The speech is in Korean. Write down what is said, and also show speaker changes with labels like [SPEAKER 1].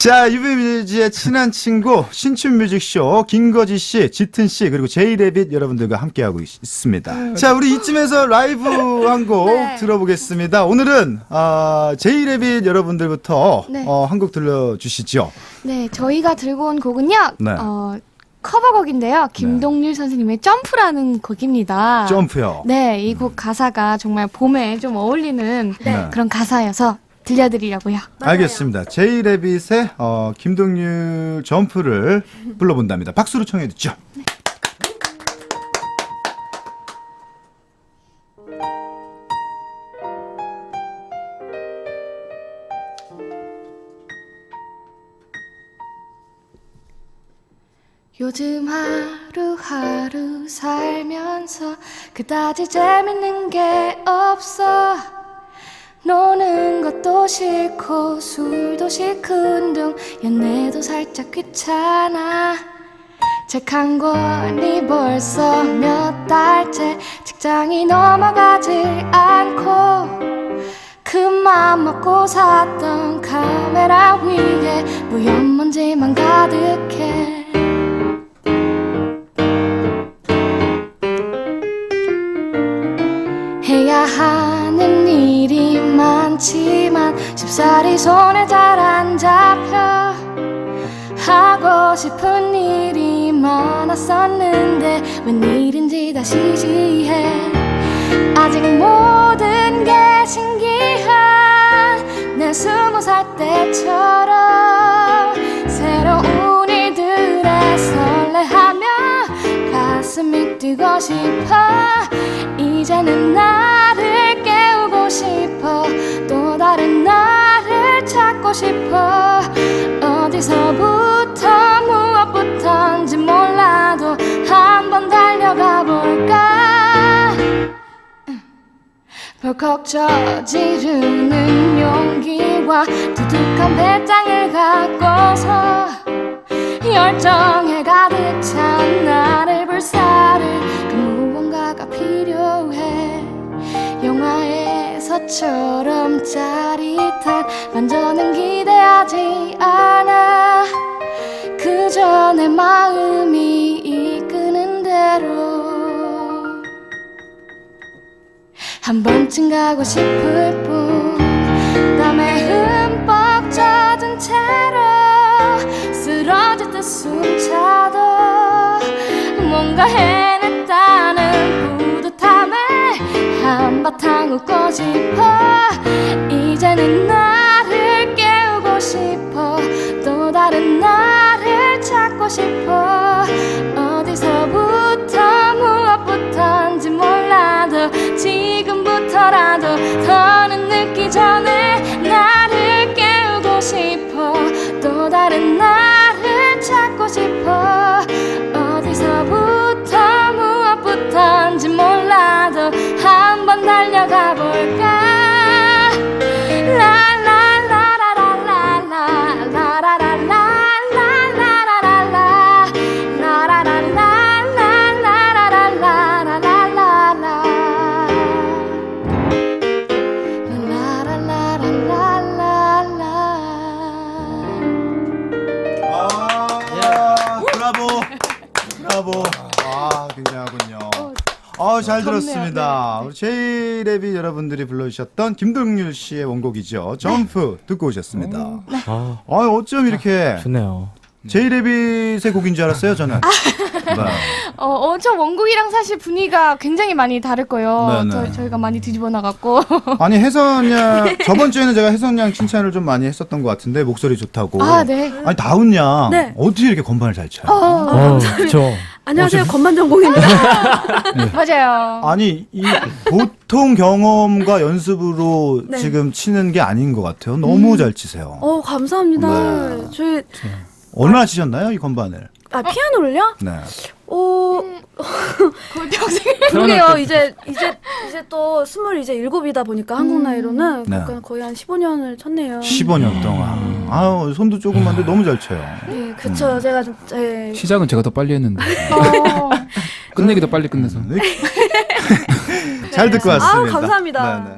[SPEAKER 1] 자, 유비뮤지의 친한 친구, 신춘 뮤직쇼, 김거지 씨, 짙은 씨, 그리고 제이레빗 여러분들과 함께하고 있습니다. 음. 자, 우리 이쯤에서 라이브 한 곡
[SPEAKER 2] 네.
[SPEAKER 1] 들어보겠습니다. 오늘은, 아, 제이레빗 여러분들부터,
[SPEAKER 2] 네.
[SPEAKER 1] 어, 한 곡 들려주시죠.
[SPEAKER 2] 네, 저희가 들고 온 곡은요.
[SPEAKER 1] 네.
[SPEAKER 2] 어, 커버곡인데요. 네. 김동률 선생님의 점프라는 곡입니다.
[SPEAKER 1] 점프요.
[SPEAKER 2] 네, 이 곡 가사가 정말 봄에 좀 어울리는
[SPEAKER 1] 네.
[SPEAKER 2] 그런 가사여서 들려드리려고요.
[SPEAKER 1] 알겠습니다. 제이레빗의 어, 김동률 점프를 불러본답니다. 박수로 청해 듣죠.
[SPEAKER 2] 요즘 하루하루 살면서 그다지 재밌는 게 없어 도 싫고 술도 싫은 둥 연애도 살짝 귀찮아. 책한 권이 벌써 몇 달째 직장이 넘어가질 않고 그맘 먹고 샀던 카메라 위에 무염먼지만 가득해. 해야 할 많지만 쉽사리 손에 잘 안 잡혀 하고 싶은 일이 많았었는데 웬일인지 다 시시해 아직 모든 게 신기한 내 스무 살 때처럼 새로운 일들에 설레하며 가슴이 뛰고 싶어. 이제는 나를 싶어. 또 다른 나를 찾고 싶어. 어디서부터 무엇부터인지 몰라도 한번 달려가 볼까? 벌컥 저지르는 용기와 두둑한 배짱을 갖고서 열정에 가득 것처럼 짜릿한 완전은 기대하지 않아. 그저 내 마음이 이끄는 대로 한 번쯤 가고 싶을 뿐. 땀에 흠뻑 젖은 채로 쓰러질 듯 숨차도 뭔가 해 한바탕 웃고 싶어. 이제는 나를 깨우고 싶어. 또 다른 나를 찾고 싶어. 어디서부터 무엇부터인지 몰라도 지금부터라도 더는 늦기 전에 나를 깨우고 싶어. 또 다른 나
[SPEAKER 1] 아, 잘. 들었습니다. 우리 제이레비 여러분들이 불러주셨던 김동률 씨의 원곡이죠. 점프 듣고 오셨습니다.
[SPEAKER 3] 아,
[SPEAKER 1] 아, 어쩜 이렇게
[SPEAKER 3] 좋네요.
[SPEAKER 1] 제이레빗의 곡인 줄 알았어요, 저는. 네.
[SPEAKER 2] 어, 어, 저 원곡이랑 사실 분위기가 굉장히 많이 다를 거예요.
[SPEAKER 1] 네, 네.
[SPEAKER 2] 저, 저희가 많이 뒤집어 나갔고.
[SPEAKER 1] 아니, 혜선 양, 저번 주에는 제가 혜선 양 칭찬을 좀 많이 했었던 것 같은데, 목소리 좋다고.
[SPEAKER 2] 아, 네.
[SPEAKER 1] 아니, 다운 양.
[SPEAKER 4] 네.
[SPEAKER 1] 어떻게 이렇게 건반을 잘 쳐요?
[SPEAKER 3] 어, 그렇죠.
[SPEAKER 4] 안녕하세요. 건반 전공입니다.
[SPEAKER 2] 맞아요.
[SPEAKER 1] 아니 이 보통 경험과 연습으로
[SPEAKER 4] 네.
[SPEAKER 1] 지금 치는 게 아닌 것 같아요. 너무 잘 치세요.
[SPEAKER 4] 어, 감사합니다.
[SPEAKER 1] 네.
[SPEAKER 4] 저희
[SPEAKER 1] 얼마나 치셨나요 이 건반을?
[SPEAKER 4] 아, 피아노를요?
[SPEAKER 1] 네.
[SPEAKER 4] 어,
[SPEAKER 2] 거의 평생.
[SPEAKER 4] 그러게요. 이제 이제 이제 또 스물 이제 일곱이다 보니까 한국 나이로는
[SPEAKER 1] 네.
[SPEAKER 4] 그러니까 거의 한 15년을 쳤네요.
[SPEAKER 1] 15년 동안. 아우 손도 조그만데 너무 잘 쳐요.
[SPEAKER 4] 네, 그쵸. 제가 좀 예.
[SPEAKER 5] 시작은 제가 더 빨리 했는데
[SPEAKER 2] 어,
[SPEAKER 5] 끝내기도 빨리 끝내서
[SPEAKER 1] 잘 듣고 왔습니다.
[SPEAKER 4] 아우, 감사합니다.
[SPEAKER 1] 네, 네.